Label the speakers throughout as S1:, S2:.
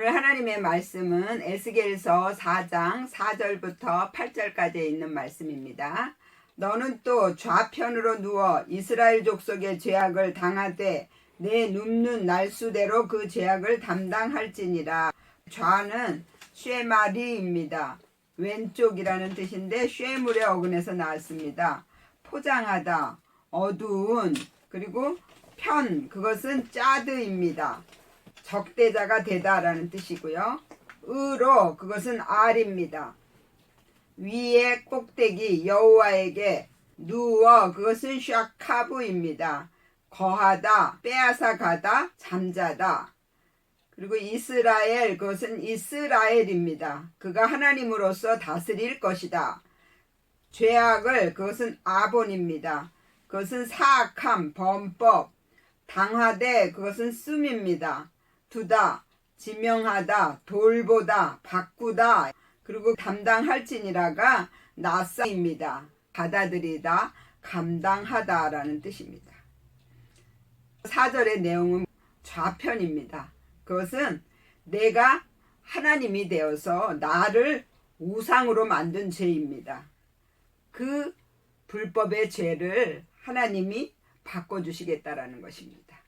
S1: 오늘 하나님의 말씀은 에스겔서 4장 4절부터 8절까지 있는 말씀입니다. 너는 또 좌편으로 누워 이스라엘 족속의 죄악을 당하되 내 눕는 날수대로 그 죄악을 담당할지니라. 좌는 쉐마리입니다. 왼쪽이라는 뜻인데 쉐물의 어근에서 나왔습니다. 포장하다, 어두운, 그리고 편, 그것은 짜드입니다. 적대자가 되다라는 뜻이고요. 의로, 그것은 알입니다. 위에 꼭대기 여호와에게 누워 그것은 샤카부입니다. 거하다, 빼앗아 가다, 잠자다. 그리고 이스라엘 그것은 이스라엘입니다. 그가 하나님으로서 다스릴 것이다. 죄악을 그것은 아본입니다. 그것은 사악함, 범법, 당하되 그것은 씀입니다. 두다, 지명하다, 돌보다, 바꾸다, 그리고 담당할지니라가 나사입니다. 받아들이다, 감당하다라는 뜻입니다. 4절의 내용은 좌편입니다. 그것은 내가 하나님이 되어서 나를 우상으로 만든 죄입니다. 그 불법의 죄를 하나님이 바꿔주시겠다라는 것입니다.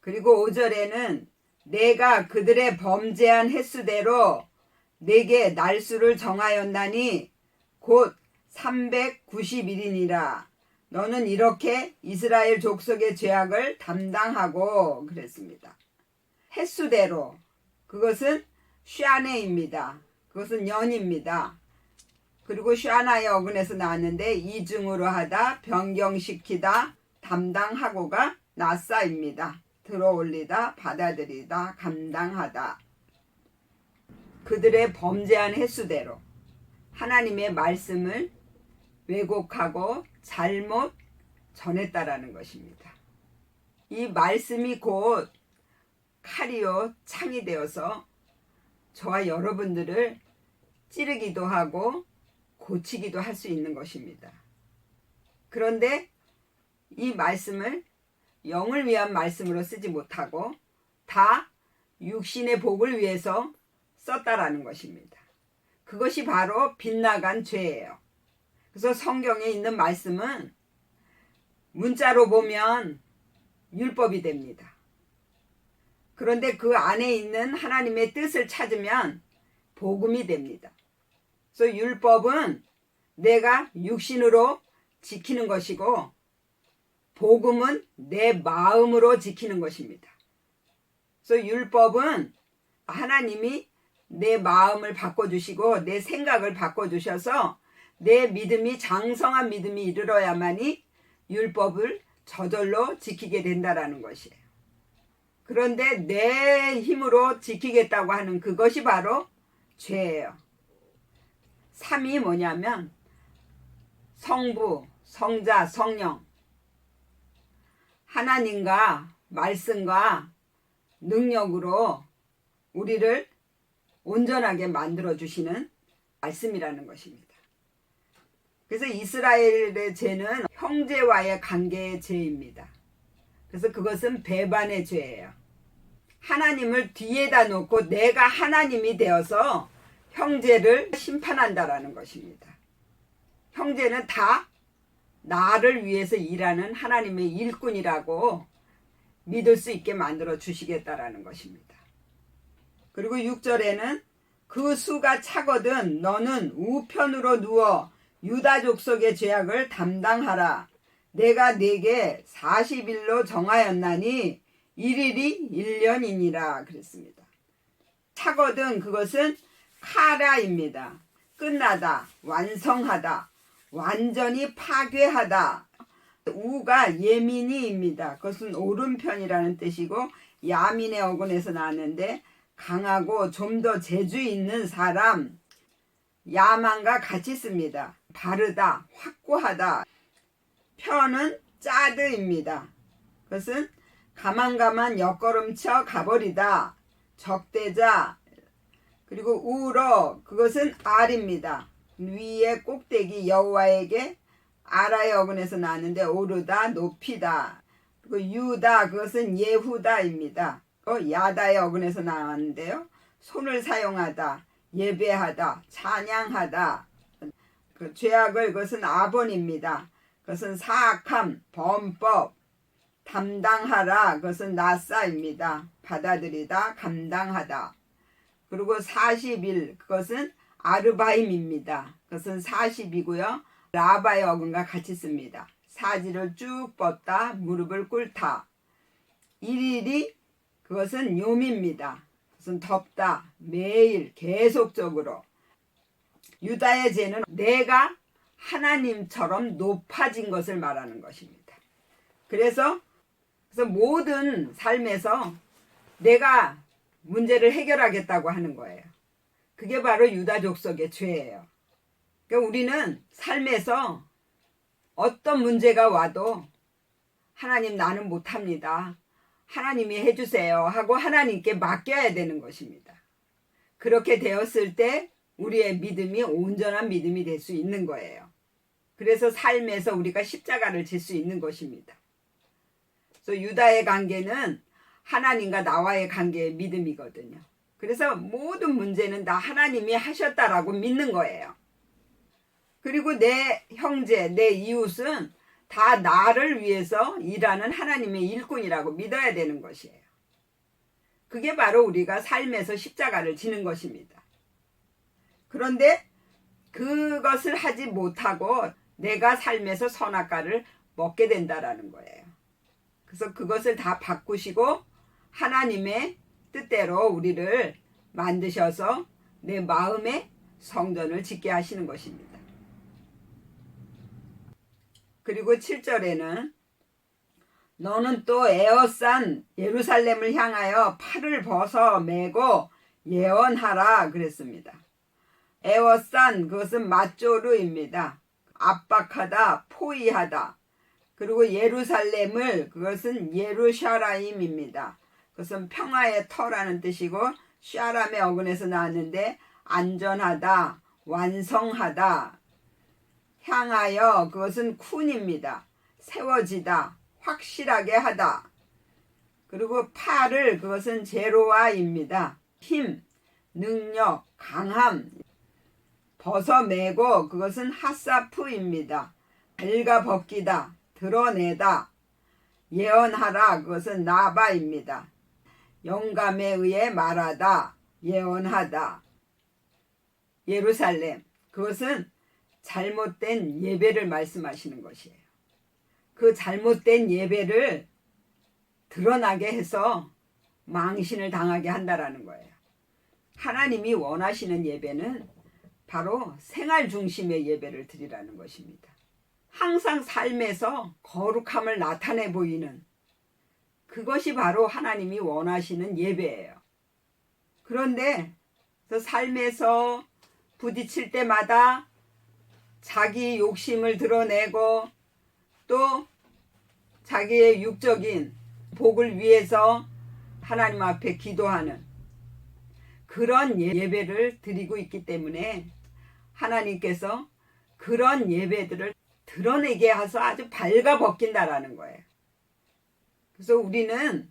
S1: 그리고 5절에는 내가 그들의 범죄한 횟수대로 내게 날수를 정하였나니 곧 391이니라. 너는 이렇게 이스라엘 족속의 죄악을 담당하고 그랬습니다. 횟수대로 그것은 샤네입니다. 그것은 연입니다. 그리고 샤나의 어근에서 나왔는데 이중으로 하다, 변경시키다, 담당하고가 나사입니다. 들어올리다, 받아들이다, 감당하다. 그들의 범죄한 횟수대로 하나님의 말씀을 왜곡하고 잘못 전했다라는 것입니다. 이 말씀이 곧 칼이요 창이 되어서 저와 여러분들을 찌르기도 하고 고치기도 할 수 있는 것입니다. 그런데 이 말씀을 영을 위한 말씀으로 쓰지 못하고 다 육신의 복을 위해서 썼다라는 것입니다. 그것이 바로 빗나간 죄예요. 그래서 성경에 있는 말씀은 문자로 보면 율법이 됩니다. 그런데 그 안에 있는 하나님의 뜻을 찾으면 복음이 됩니다. 그래서 율법은 내가 육신으로 지키는 것이고 복음은 내 마음으로 지키는 것입니다. 그래서 율법은 하나님이 내 마음을 바꿔주시고 내 생각을 바꿔주셔서 내 믿음이 장성한 믿음이 이르러야만이 율법을 저절로 지키게 된다라는 것이에요. 그런데 내 힘으로 지키겠다고 하는 그것이 바로 죄예요. 삼이 뭐냐면 성부, 성자, 성령 하나님과 말씀과 능력으로 우리를 온전하게 만들어 주시는 말씀이라는 것입니다. 그래서 이스라엘의 죄는 형제와의 관계의 죄입니다. 그래서 그것은 배반의 죄예요. 하나님을 뒤에다 놓고 내가 하나님이 되어서 형제를 심판한다라는 것입니다. 형제는 다 나를 위해서 일하는 하나님의 일꾼이라고 믿을 수 있게 만들어 주시겠다라는 것입니다. 그리고 6절에는 그 수가 차거든 너는 우편으로 누워 유다 족 속의 죄악을 담당하라. 내가 네게 40일로 정하였나니 1일이 1년이니라 그랬습니다. 차거든 그것은 카라입니다. 끝나다, 완성하다, 완전히 파괴하다. 우가 예민이입니다. 그것은 오른편이라는 뜻이고 야민의 어근에서 나왔는데 강하고 좀 더 재주 있는 사람 야만과 같이 씁니다. 바르다, 확고하다. 편은 짜드입니다. 그것은 가만가만 옆걸음쳐 가버리다. 적대자 그리고 우러 그것은 알입니다. 위에 꼭대기 여호와에게 아라의 어근에서 나왔는데 오르다 높이다. 그리고 유다 그것은 예후다입니다. 어, 야다의 어근에서 나왔는데요. 손을 사용하다, 예배하다, 찬양하다. 그 죄악을 그것은 아본입니다. 그것은 사악함, 범법, 담당하라. 그것은 나사입니다. 받아들이다, 감당하다. 그리고 40일 그것은 아르바임입니다. 그것은 40이고요. 라바의 어근과 같이 씁니다. 사지를 쭉 뻗다, 무릎을 꿇다. 일일이 그것은 요미입니다. 그것은 덥다, 매일 계속적으로. 유다의 죄는 내가 하나님처럼 높아진 것을 말하는 것입니다. 그래서 그래서 모든 삶에서 내가 문제를 해결하겠다고 하는 거예요. 그게 바로 유다 족속의 죄예요. 그러니까 우리는 삶에서 어떤 문제가 와도 하나님 나는 못합니다. 하나님이 해주세요 하고 하나님께 맡겨야 되는 것입니다. 그렇게 되었을 때 우리의 믿음이 온전한 믿음이 될 수 있는 거예요. 그래서 삶에서 우리가 십자가를 질 수 있는 것입니다. 그래서 유다의 관계는 하나님과 나와의 관계의 믿음이거든요. 그래서 모든 문제는 다 하나님이 하셨다라고 믿는 거예요. 그리고 내 형제, 내 이웃은 다 나를 위해서 일하는 하나님의 일꾼이라고 믿어야 되는 것이에요. 그게 바로 우리가 삶에서 십자가를 지는 것입니다. 그런데 그것을 하지 못하고 내가 삶에서 선악과를 먹게 된다라는 거예요. 그래서 그것을 다 바꾸시고 하나님의 뜻대로 우리를 만드셔서 내 마음의 성전을 짓게 하시는 것입니다. 그리고 7절에는 너는 또 에어싼 예루살렘을 향하여 팔을 벗어 매고 예언하라 그랬습니다. 에어싼 그것은 맞조르입니다. 압박하다, 포위하다. 그리고 예루살렘을 그것은 예루샤라임입니다. 그것은 평화의 터라는 뜻이고 샤람의 어근에서 나왔는데 안전하다, 완성하다, 향하여 그것은 쿤입니다. 세워지다, 확실하게 하다. 그리고 팔을 그것은 제로아입니다. 힘, 능력, 강함, 벗어매고 그것은 하사프입니다. 발가 벗기다, 드러내다, 예언하라 그것은 나바입니다. 영감에 의해 말하다, 예언하다. 예루살렘 그것은 잘못된 예배를 말씀하시는 것이에요. 그 잘못된 예배를 드러나게 해서 망신을 당하게 한다라는 거예요. 하나님이 원하시는 예배는 바로 생활 중심의 예배를 드리라는 것입니다. 항상 삶에서 거룩함을 나타내 보이는 그것이 바로 하나님이 원하시는 예배예요. 그런데 그 삶에서 부딪힐 때마다 자기 욕심을 드러내고 또 자기의 육적인 복을 위해서 하나님 앞에 기도하는 그런 예배를 드리고 있기 때문에 하나님께서 그런 예배들을 드러내게 해서 아주 발가 벗긴다라는 거예요. 그래서 우리는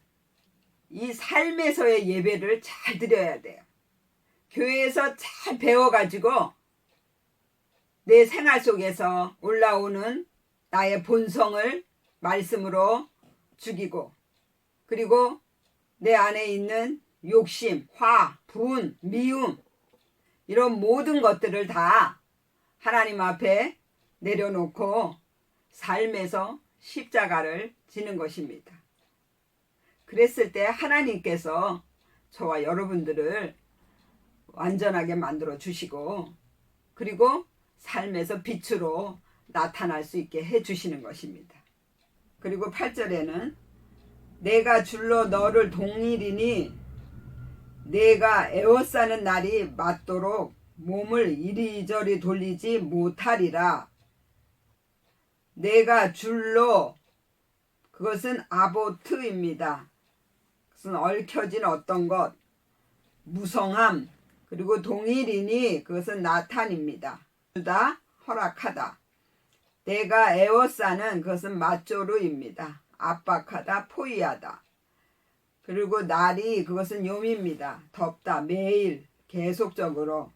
S1: 이 삶에서의 예배를 잘 드려야 돼요. 교회에서 잘 배워가지고 내 생활 속에서 올라오는 나의 본성을 말씀으로 죽이고 그리고 내 안에 있는 욕심, 화, 분, 미움 이런 모든 것들을 다 하나님 앞에 내려놓고 삶에서 십자가를 지는 것입니다. 그랬을 때 하나님께서 저와 여러분들을 완전하게 만들어 주시고 그리고 삶에서 빛으로 나타날 수 있게 해 주시는 것입니다. 그리고 8절에는 내가 줄로 너를 동일이니 내가 에워싸는 날이 맞도록 몸을 이리저리 돌리지 못하리라. 내가 줄로 그것은 아보트입니다. 그것은 얽혀진 어떤 것, 무성함, 그리고 동일이니 그것은 나탄입니다. 주다, 허락하다. 내가 에워싸는 그것은 맞조르입니다. 압박하다, 포위하다. 그리고 날이 그것은 요미입니다. 덥다. 매일 계속적으로.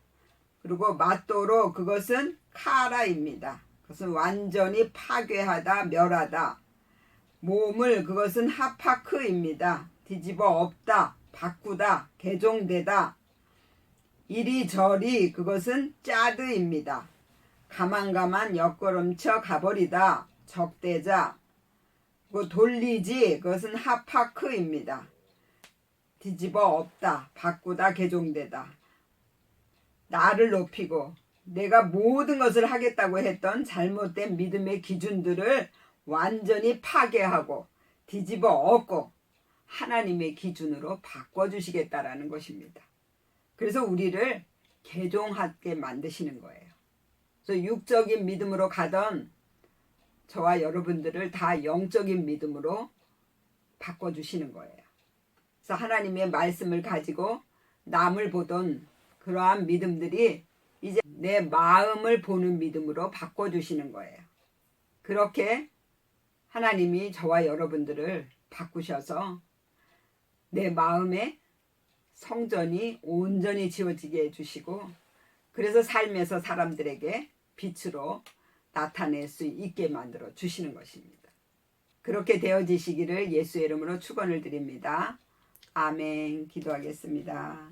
S1: 그리고 맛도로 그것은 카라입니다. 그것은 완전히 파괴하다, 멸하다. 몸을 그것은 하파크입니다. 뒤집어 엎다, 바꾸다, 개종되다. 이리저리 그것은 짜드입니다. 가만가만 엿걸음쳐 가버리다, 적대자. 그 돌리지 그것은 하파크입니다. 뒤집어 엎다, 바꾸다, 개종되다. 나를 높이고 내가 모든 것을 하겠다고 했던 잘못된 믿음의 기준들을 완전히 파괴하고 뒤집어 엎고 하나님의 기준으로 바꿔주시겠다라는 것입니다. 그래서 우리를 개종하게 만드시는 거예요. 그래서 육적인 믿음으로 가던 저와 여러분들을 다 영적인 믿음으로 바꿔주시는 거예요. 그래서 하나님의 말씀을 가지고 남을 보던 그러한 믿음들이 이제 내 마음을 보는 믿음으로 바꿔주시는 거예요. 그렇게 하나님이 저와 여러분들을 바꾸셔서 내 마음에 성전이 온전히 지어지게 해주시고 그래서 삶에서 사람들에게 빛으로 나타낼 수 있게 만들어 주시는 것입니다. 그렇게 되어지시기를 예수의 이름으로 축원을 드립니다. 아멘. 기도하겠습니다.